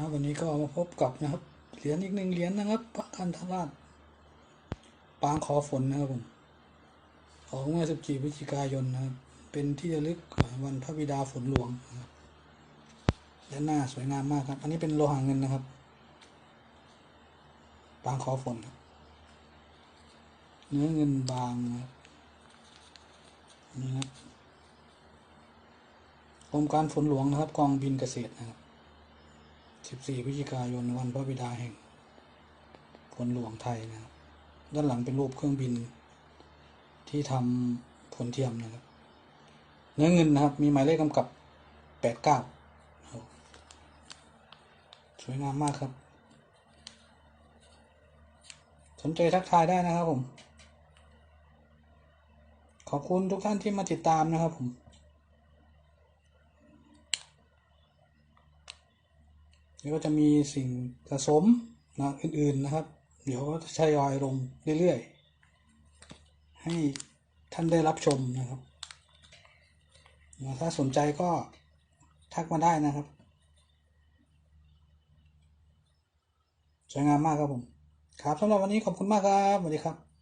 ครับวันนี้ก็มาพบกับนะครับเหรียญอีกหนึ่งเหรียญนะครับพระคันธราชปางขอฝนนะครับผมของเมื่อ14พฤศจิกายนนะครับ เป็นที่ระลึกวันพระบิดาฝนหลวงนะครับด้านหน้าสวยงามมากครับ อันนี้เป็นโลหะเงินนะครับ ปางขอฝนครับเนื้อเงินบางนะครับนี่นะครับกรมการฝนหลวงนะครับ กองบินเกษตรนะครับ 14พฤศจิกายนวันพระบิดาแห่งฝนหลวงไทยนะครับ ด้านหลังเป็นรูปเครื่องบิน ที่ทำผลเทียมนะครับ เนื้อเงินนะครับ มีหมายเลขกำกับ89สวยงามมากครับ สนใจทักทายได้นะครับผม ขอบคุณทุกท่านที่มาติดตามนะครับผม แล้วก็จะมีสิ่งสะสมนะอื่นๆนะครับ เดี๋ยวก็จะทยอยลงเรื่อยๆ ให้ท่านได้รับชมนะครับ ถ้าสนใจก็ทักมาได้นะครับสวยงามมากครับผม ครับสำหรับวันนี้ขอบคุณมากครับสวัสดีครับ